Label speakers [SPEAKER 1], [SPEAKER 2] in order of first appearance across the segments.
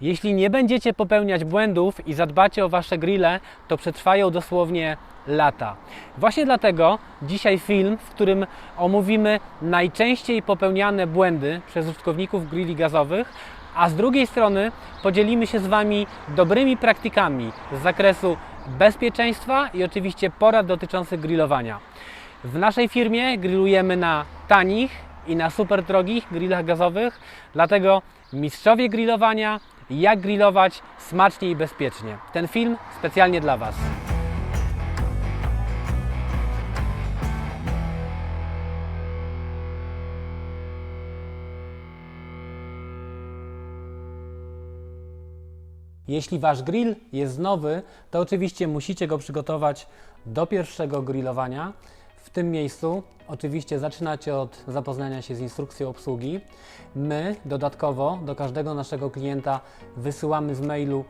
[SPEAKER 1] Jeśli nie będziecie popełniać błędów i zadbacie o wasze grille, to przetrwają dosłownie lata. Właśnie dlatego dzisiaj film, w którym omówimy najczęściej popełniane błędy przez użytkowników grilli gazowych, a z drugiej strony podzielimy się z Wami dobrymi praktykami z zakresu bezpieczeństwa i oczywiście porad dotyczących grillowania. W naszej firmie grillujemy na tanich i na super drogich grillach gazowych, dlatego mistrzowie grillowania, jak grillować smacznie i bezpiecznie. Ten film specjalnie dla Was. Jeśli Wasz grill jest nowy, to oczywiście musicie go przygotować do pierwszego grillowania. W tym miejscu oczywiście zaczynacie od zapoznania się z instrukcją obsługi. My dodatkowo do każdego naszego klienta wysyłamy z mailu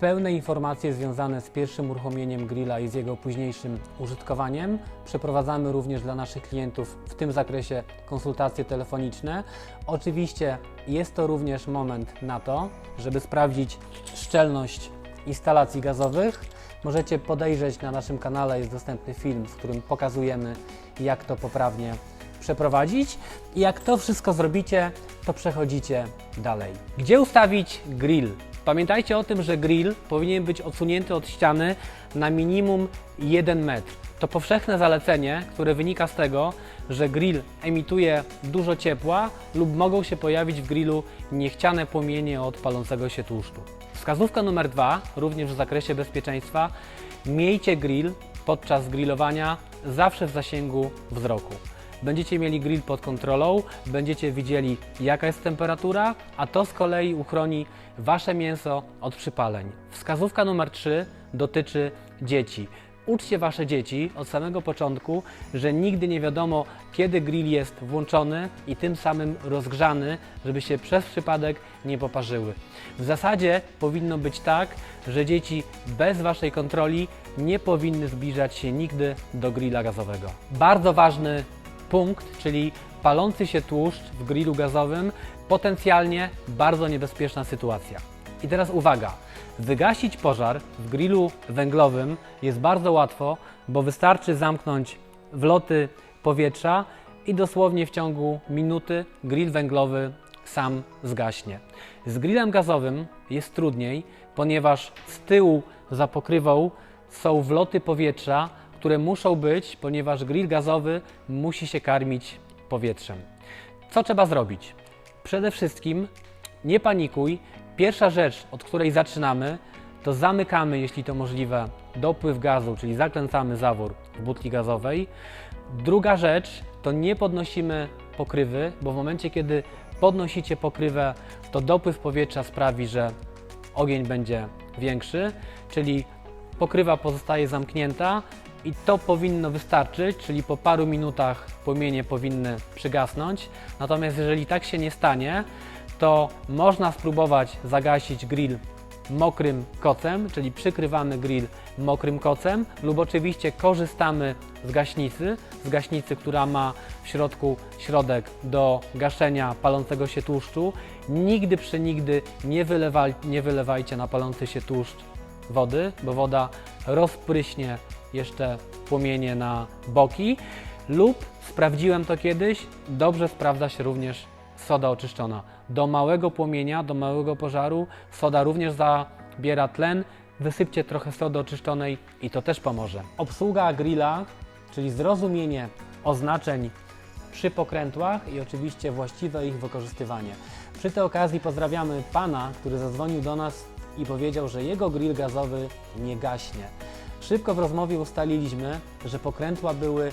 [SPEAKER 1] pełne informacje związane z pierwszym uruchomieniem grilla i z jego późniejszym użytkowaniem. Przeprowadzamy również dla naszych klientów w tym zakresie konsultacje telefoniczne. Oczywiście jest to również moment na to, żeby sprawdzić szczelność instalacji gazowych. Możecie podejrzeć na naszym kanale, jest dostępny film, w którym pokazujemy, jak to poprawnie przeprowadzić. I jak to wszystko zrobicie, to przechodzicie dalej. Gdzie ustawić grill? Pamiętajcie o tym, że grill powinien być odsunięty od ściany na minimum 1 metr. To powszechne zalecenie, które wynika z tego, że grill emituje dużo ciepła lub mogą się pojawić w grillu niechciane płomienie od palącego się tłuszczu. Wskazówka numer dwa, również w zakresie bezpieczeństwa, miejcie grill podczas grillowania zawsze w zasięgu wzroku. Będziecie mieli grill pod kontrolą, będziecie widzieli jaka jest temperatura, a to z kolei uchroni Wasze mięso od przypaleń. Wskazówka numer 3 dotyczy dzieci. Uczcie Wasze dzieci od samego początku, że nigdy nie wiadomo, kiedy grill jest włączony i tym samym rozgrzany, żeby się przez przypadek nie poparzyły. W zasadzie powinno być tak, że dzieci bez Waszej kontroli nie powinny zbliżać się nigdy do grilla gazowego. Bardzo ważny punkt, czyli palący się tłuszcz w grillu gazowym, potencjalnie bardzo niebezpieczna sytuacja. I teraz uwaga, wygasić pożar w grillu węglowym jest bardzo łatwo, bo wystarczy zamknąć wloty powietrza i dosłownie w ciągu minuty grill węglowy sam zgaśnie. Z grillem gazowym jest trudniej, ponieważ z tyłu za pokrywą są wloty powietrza, które muszą być, ponieważ grill gazowy musi się karmić powietrzem. Co trzeba zrobić? Przede wszystkim nie panikuj. Pierwsza rzecz, od której zaczynamy, to zamykamy, jeśli to możliwe, dopływ gazu, czyli zakręcamy zawór w butli gazowej. Druga rzecz to nie podnosimy pokrywy, bo w momencie, kiedy podnosicie pokrywę, to dopływ powietrza sprawi, że ogień będzie większy, czyli pokrywa pozostaje zamknięta i to powinno wystarczyć, czyli po paru minutach płomienie powinny przygasnąć. Natomiast jeżeli tak się nie stanie, to można spróbować zagasić grill mokrym kocem, czyli przykrywamy grill mokrym kocem lub oczywiście korzystamy z gaśnicy, z gaśnicy, która ma w środku środek do gaszenia palącego się tłuszczu. Nigdy przenigdy nie, nie wylewajcie na palący się tłuszcz wody, bo woda rozpryśnie jeszcze płomienie na boki lub sprawdziłem to kiedyś, dobrze sprawdza się również soda oczyszczona. Do małego płomienia, do małego pożaru soda również zabiera tlen. Wysypcie trochę sody oczyszczonej i to też pomoże. Obsługa grilla, czyli zrozumienie oznaczeń przy pokrętłach i oczywiście właściwe ich wykorzystywanie. Przy tej okazji pozdrawiamy pana, który zadzwonił do nas i powiedział, że jego grill gazowy nie gaśnie. Szybko w rozmowie ustaliliśmy, że pokrętła były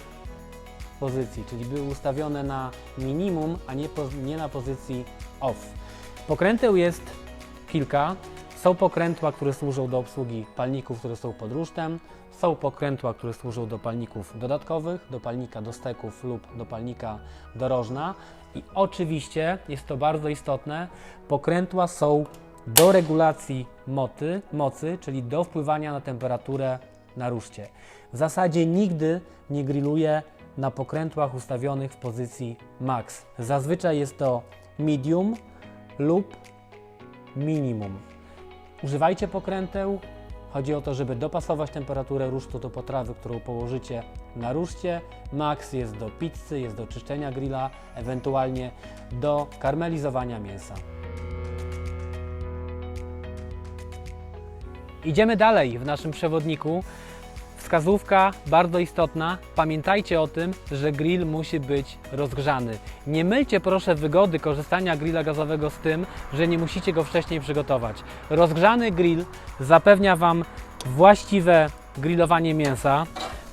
[SPEAKER 1] pozycji, czyli były ustawione na minimum, a nie, nie na pozycji off. Pokręteł jest kilka. Są pokrętła, które służą do obsługi palników, które są pod rusztem. Są pokrętła, które służą do palników dodatkowych, do palnika do steków lub do palnika do rożna. I oczywiście, jest to bardzo istotne, pokrętła są do regulacji moty, mocy, czyli do wpływania na temperaturę na ruszcie. W zasadzie nigdy nie grilluję na pokrętłach ustawionych w pozycji max. Zazwyczaj jest to medium lub minimum. Używajcie pokręteł. Chodzi o to, żeby dopasować temperaturę rusztu do potrawy, którą położycie na ruszcie. Max jest do pizzy, jest do czyszczenia grilla, ewentualnie do karmelizowania mięsa. Idziemy dalej w naszym przewodniku. Wskazówka bardzo istotna. Pamiętajcie o tym, że grill musi być rozgrzany. Nie mylcie proszę wygody korzystania grilla gazowego z tym, że nie musicie go wcześniej przygotować. Rozgrzany grill zapewnia Wam właściwe grillowanie mięsa,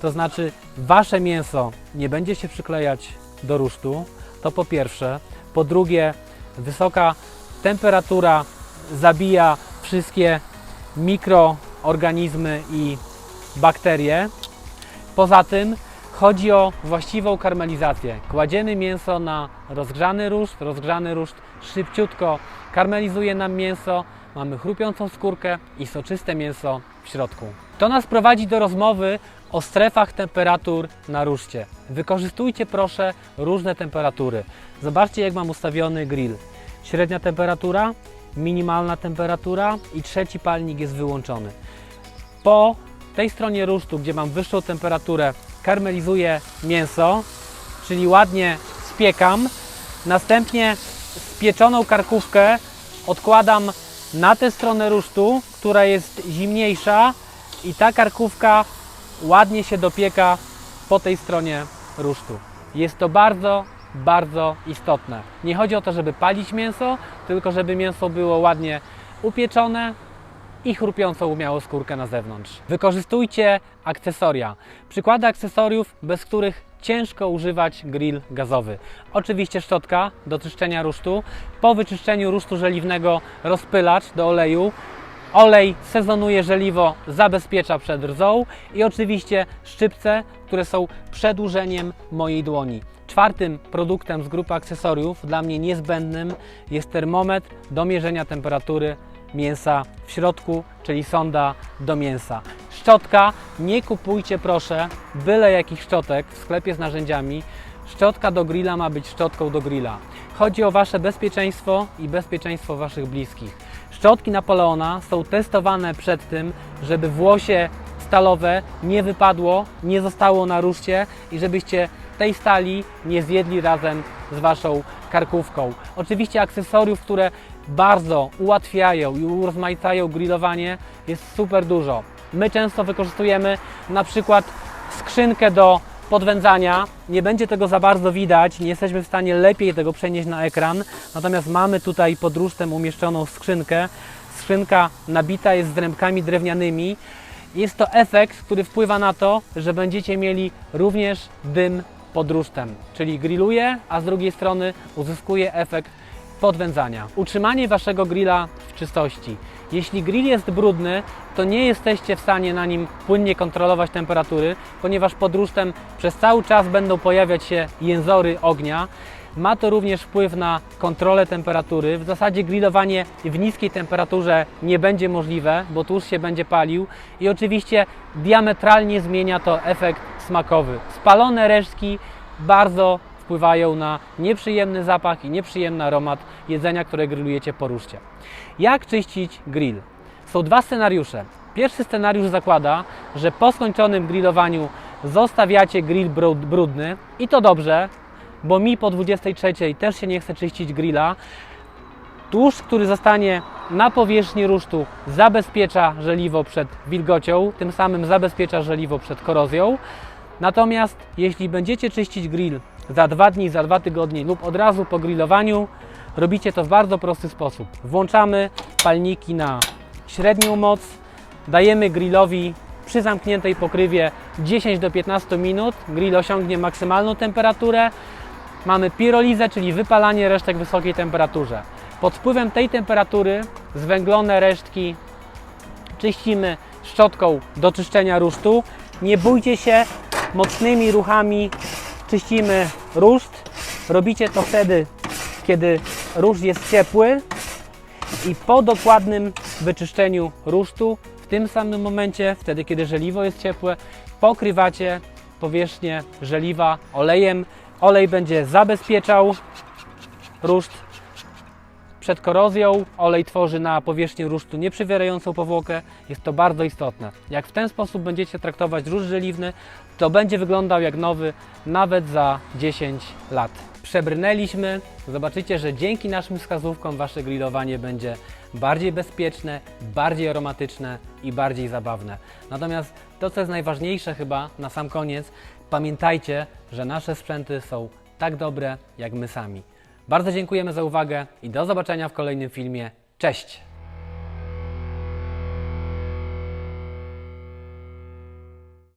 [SPEAKER 1] to znaczy Wasze mięso nie będzie się przyklejać do rusztu, to po pierwsze. Po drugie, wysoka temperatura zabija wszystkie mikroorganizmy i bakterie. Poza tym chodzi o właściwą karmelizację. Kładziemy mięso na rozgrzany ruszt, rozgrzany ruszt szybciutko karmelizuje nam mięso, mamy chrupiącą skórkę i soczyste mięso w środku. To nas prowadzi do rozmowy o strefach temperatur na ruszcie. Wykorzystujcie proszę różne temperatury. Zobaczcie jak mam ustawiony grill. Średnia temperatura, minimalna temperatura i trzeci palnik jest wyłączony. Po tej stronie rusztu, gdzie mam wyższą temperaturę, karmelizuję mięso, czyli ładnie spiekam. Następnie spieczoną karkówkę odkładam na tę stronę rusztu, która jest zimniejsza i ta karkówka ładnie się dopieka po tej stronie rusztu. Jest to bardzo, bardzo istotne. Nie chodzi o to, żeby palić mięso, tylko żeby mięso było ładnie upieczone, i chrupiącą miało skórkę na zewnątrz. Wykorzystujcie akcesoria. Przykłady akcesoriów, bez których ciężko używać grill gazowy. Oczywiście szczotka do czyszczenia rusztu. Po wyczyszczeniu rusztu żeliwnego rozpylacz do oleju. Olej sezonuje żeliwo, zabezpiecza przed rdzoą i oczywiście szczypce, które są przedłużeniem mojej dłoni. Czwartym produktem z grupy akcesoriów, dla mnie niezbędnym, jest termometr do mierzenia temperatury mięsa w środku, czyli sonda do mięsa. Szczotka, nie kupujcie proszę byle jakich szczotek w sklepie z narzędziami. Szczotka do grilla ma być szczotką do grilla. Chodzi o Wasze bezpieczeństwo i bezpieczeństwo Waszych bliskich. Szczotki Napoleona są testowane przed tym, żeby włosie stalowe nie wypadło, nie zostało na ruszcie i żebyście tej stali nie zjedli razem z Waszą karkówką. Oczywiście akcesoriów, które bardzo ułatwiają i urozmaicają grillowanie jest super dużo. My często wykorzystujemy na przykład skrzynkę do podwędzania. Nie będzie tego za bardzo widać, nie jesteśmy w stanie lepiej tego przenieść na ekran. Natomiast mamy tutaj pod rusztem umieszczoną skrzynkę. Skrzynka nabita jest zrębkami drewnianymi. Jest to efekt, który wpływa na to, że będziecie mieli również dym pod rusztem, czyli grilluje, a z drugiej strony uzyskuje efekt podwędzania. Utrzymanie Waszego grilla w czystości. Jeśli grill jest brudny, to nie jesteście w stanie na nim płynnie kontrolować temperatury, ponieważ pod rusztem przez cały czas będą pojawiać się jęzory ognia. Ma to również wpływ na kontrolę temperatury. W zasadzie grillowanie w niskiej temperaturze nie będzie możliwe, bo tłuszcz się będzie palił i oczywiście diametralnie zmienia to efekt smakowy. Spalone resztki bardzo wpływają na nieprzyjemny zapach i nieprzyjemny aromat jedzenia, które grillujecie po ruszcie. Jak czyścić grill? Są dwa scenariusze. Pierwszy scenariusz zakłada, że po skończonym grillowaniu zostawiacie grill brud- brudny i to dobrze, bo mi po 23 też się nie chce czyścić grilla. Tłuszcz, który zostanie na powierzchni rusztu, zabezpiecza żeliwo przed wilgocią, tym samym zabezpiecza żeliwo przed korozją. Natomiast jeśli będziecie czyścić grill za dwa dni, za dwa tygodnie lub od razu po grillowaniu, robicie to w bardzo prosty sposób. Włączamy palniki na średnią moc, dajemy grillowi przy zamkniętej pokrywie 10 do 15 minut. Grill osiągnie maksymalną temperaturę. Mamy pirolizę, czyli wypalanie resztek w wysokiej temperaturze. Pod wpływem tej temperatury zwęglone resztki czyścimy szczotką do czyszczenia rusztu. Nie bójcie się, mocnymi ruchami czyścimy ruszt. Robicie to wtedy, kiedy ruszt jest ciepły i po dokładnym wyczyszczeniu rusztu, w tym samym momencie, wtedy kiedy żeliwo jest ciepłe, pokrywacie powierzchnię żeliwa olejem. Olej będzie zabezpieczał ruszt przed korozją. Olej tworzy na powierzchni rusztu nieprzywierającą powłokę. Jest to bardzo istotne. Jak w ten sposób będziecie traktować róż żeliwny, to będzie wyglądał jak nowy nawet za 10 lat. Przebrnęliśmy. Zobaczycie, że dzięki naszym wskazówkom Wasze grillowanie będzie bardziej bezpieczne, bardziej aromatyczne i bardziej zabawne. Natomiast to, co jest najważniejsze chyba na sam koniec, pamiętajcie, że nasze sprzęty są tak dobre jak my sami. Bardzo dziękujemy za uwagę i do zobaczenia w kolejnym filmie. Cześć!